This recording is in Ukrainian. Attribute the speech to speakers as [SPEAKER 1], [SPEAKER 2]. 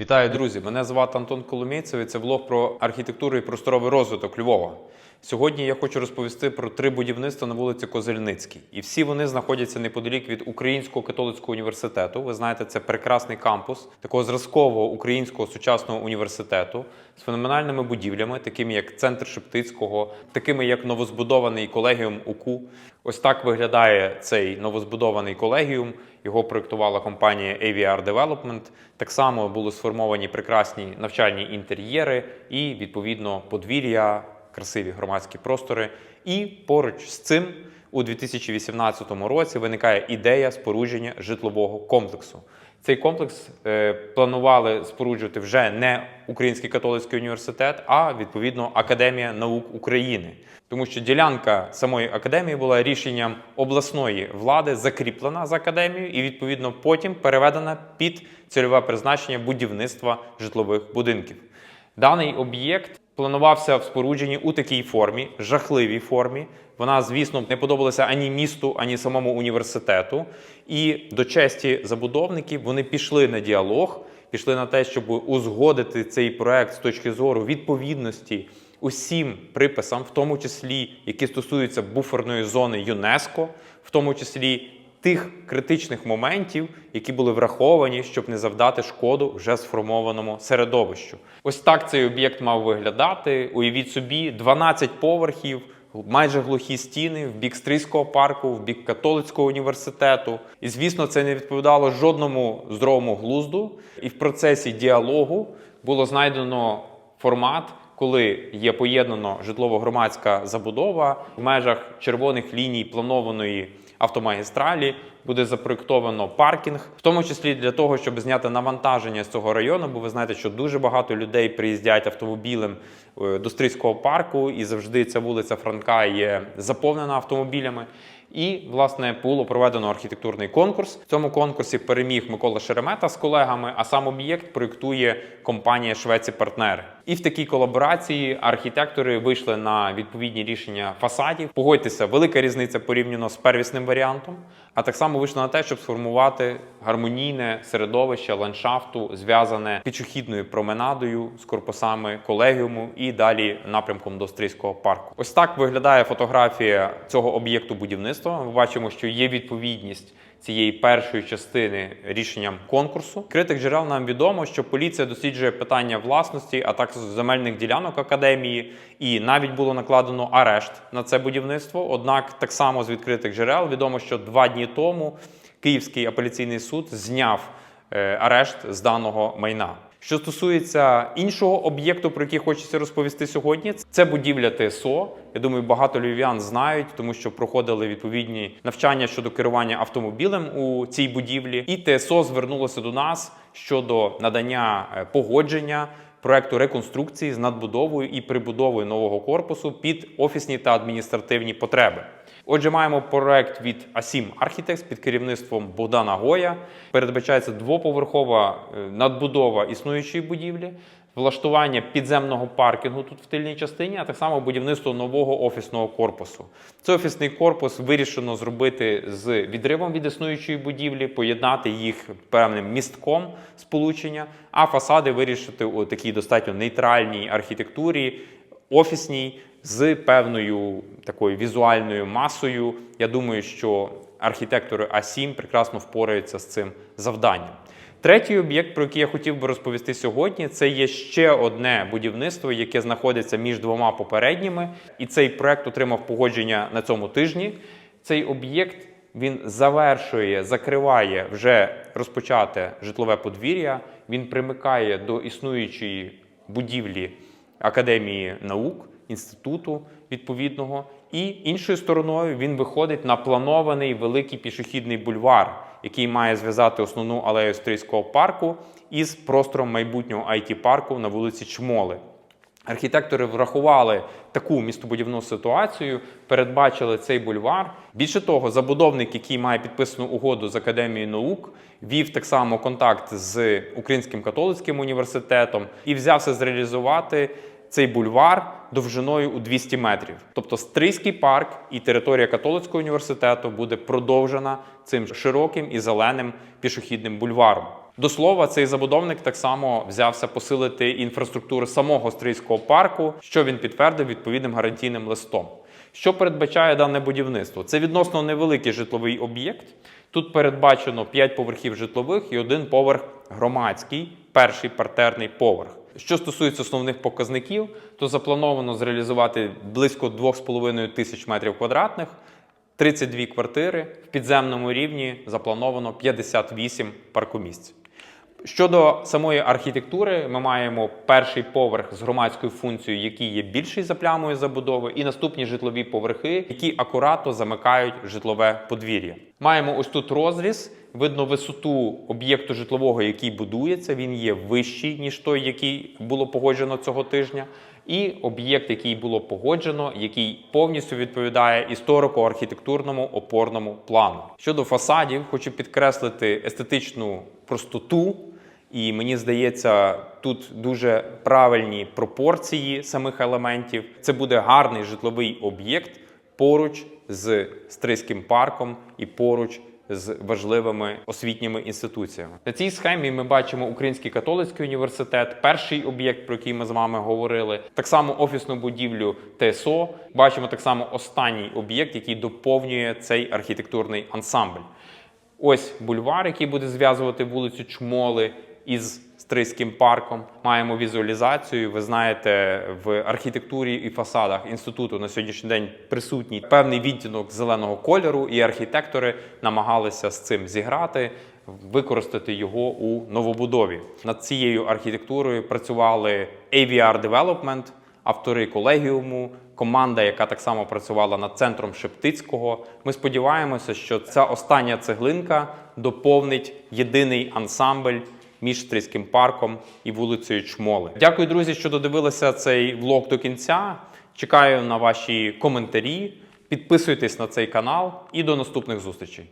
[SPEAKER 1] Вітаю, друзі! Мене звати Антон Коломійцев і це влог про архітектуру і просторовий розвиток Львова. Сьогодні я хочу розповісти про три будівництва на вулиці Козельницькій. І всі вони знаходяться неподалік від Українського католицького університету. Ви знаєте, це прекрасний кампус такого зразкового українського сучасного університету з феноменальними будівлями, такими як центр Шептицького, такими як новозбудований колегіум УКУ. Ось так виглядає цей новозбудований колегіум. Його проєктувала компанія AVR Development. Так само були сформовані прекрасні навчальні інтер'єри і відповідно подвір'я, красиві громадські простори. І поруч з цим у 2018 році виникає ідея спорудження житлового комплексу. Цей комплекс е, планували споруджувати вже не Український католицький університет, а відповідно Академія наук України. Тому що ділянка самої академії була рішенням обласної влади закріплена з академією і відповідно потім переведена під цільове призначення будівництва житлових будинків. Даний об'єкт планувався в спорудженні у такій формі, жахливій формі. Вона, звісно, не подобалася ані місту, ані самому університету. І до честі забудовників вони пішли на діалог, пішли на те, щоб узгодити цей проект з точки зору відповідності усім приписам, в тому числі які стосуються буферної зони ЮНЕСКО, в тому числі тих критичних моментів, які були враховані, щоб не завдати шкоду вже сформованому середовищу. Ось так цей об'єкт мав виглядати. Уявіть собі, 12 поверхів. Майже глухі стіни в бік Стрийського парку, в бік католицького університету. І звісно, це не відповідало жодному здоровому глузду. І в процесі діалогу було знайдено формат, коли є поєднано житлово-громадська забудова в межах червоних ліній планованої автомагістралі. Буде запроєктовано паркінг, в тому числі для того, щоб зняти навантаження з цього району, бо ви знаєте, що дуже багато людей приїздять автомобілем е, до Стрийського парку, і завжди ця вулиця Франка є заповнена автомобілями. І власне було проведено архітектурний конкурс. В цьому конкурсі переміг Микола Шеремета з колегами. А сам об'єкт проєктує компанія Швеці Партнери. І в такій колаборації архітектори вийшли на відповідні рішення фасадів. Погодьтеся, велика різниця порівняно з первісним варіантом. А так само вийшло на те, щоб сформувати гармонійне середовище ландшафту, зв'язане пішохідною променадою з корпусами колегіуму і далі напрямком до Стрийського парку. Ось так виглядає фотографія цього об'єкту будівництва. Ми бачимо, що є відповідність цієї першої частини рішенням конкурсу. Критик джерел нам відомо, що поліція досліджує питання власності, а також земельних ділянок академії, і навіть було накладено арешт на це будівництво. Однак, так само з відкритих джерел відомо, що два дні тому Київський апеляційний суд зняв е, арешт з даного майна. Що стосується іншого об'єкту, про який хочеться розповісти сьогодні, це будівля ТСО. Я думаю, багато львів'ян знають, тому що проходили відповідні навчання щодо керування автомобілем у цій будівлі. І ТСО звернулося до нас щодо надання е, погодження проекту реконструкції з надбудовою і прибудовою нового корпусу під офісні та адміністративні потреби. Отже, маємо проект від Асім Architects під керівництвом Богдана Гоя. Передбачається двоповерхова е, надбудова існуючої будівлі, влаштування підземного паркінгу тут в тильній частині, а так само будівництво нового офісного корпусу. Цей офісний корпус вирішено зробити з відривом від існуючої будівлі, поєднати їх певним містком сполучення, а фасади вирішити у такій достатньо нейтральній архітектурі, офісній з певною такою візуальною масою. Я думаю, що архітектори А7 прекрасно впораються з цим завданням. Третій об'єкт, про який я хотів би розповісти сьогодні, це є ще одне будівництво, яке знаходиться між двома попередніми, і цей проект отримав погодження на цьому тижні. Цей об'єкт він завершує, закриває вже розпочате житлове подвір'я. Він примикає до існуючої будівлі Академії наук, інституту відповідного. І іншою стороною він виходить на планований великий пішохідний бульвар, який має зв'язати основну алею Стрийського парку із простором майбутнього it парку на вулиці Чмоли. Архітектори врахували таку містобудівну ситуацію, передбачили цей бульвар. Більше того, забудовник, який має підписану угоду з Академією наук, вів так само контакт з Українським католицьким університетом і взявся зреалізувати цей бульвар довжиною у 200 метрів. Тобто Стрийський парк і територія католицького університету буде продовжена цим широким і зеленим пішохідним бульваром. До слова, цей забудовник так само взявся посилити інфраструктуру самого стрийського парку, що він підтвердив відповідним гарантійним листом. Що передбачає дане будівництво? Це відносно невеликий житловий об'єкт. Тут передбачено 5 поверхів житлових і один поверх громадський, перший партерний поверх. Що стосується основних показників, то заплановано зреалізувати близько 2,5 тисяч метрів квадратних, 32 квартири. В підземному рівні заплановано 58 паркомісць. Щодо самої архітектури, ми маємо перший поверх з громадською функцією, який є більший за плямою забудови, і наступні житлові поверхи, які акуратно замикають житлове подвір'я. Маємо ось тут розріз. Видно висоту об'єкту житлового, який будується. Він є вищий ніж той, який було погоджено цього тижня. І об'єкт, який було погоджено, який повністю відповідає історико-архітектурному опорному плану. Щодо фасадів, хочу підкреслити естетичну простоту. І мені здається, тут дуже правильні пропорції самих елементів. Це буде гарний житловий об'єкт поруч з Стрийським парком і поруч з важливими освітніми інституціями. На цій схемі ми бачимо Український католицький університет, перший об'єкт, про який ми з вами говорили. Так само офісну будівлю ТСО. Бачимо так само останній об'єкт, який доповнює цей архітектурний ансамбль. Ось бульвар, який буде зв'язувати вулицю Чмоли із Стрийським парком. Маємо візуалізацію. Ви знаєте, в архітектурі і фасадах інституту на сьогоднішній день присутній певний відтінок зеленого кольору, і архітектори намагалися з цим зіграти, використати його у новобудові. Над цією архітектурою працювали AVR Development, автори колегіуму, команда, яка так само працювала над центром Шептицького. Ми сподіваємося, що ця остання цеглинка доповнить єдиний ансамбль між Стрийським парком і вулицею Чмоли. Дякую, друзі, що додивилися цей влог до кінця. Чекаю на ваші коментарі. Підписуйтесь на цей канал і до наступних зустрічей.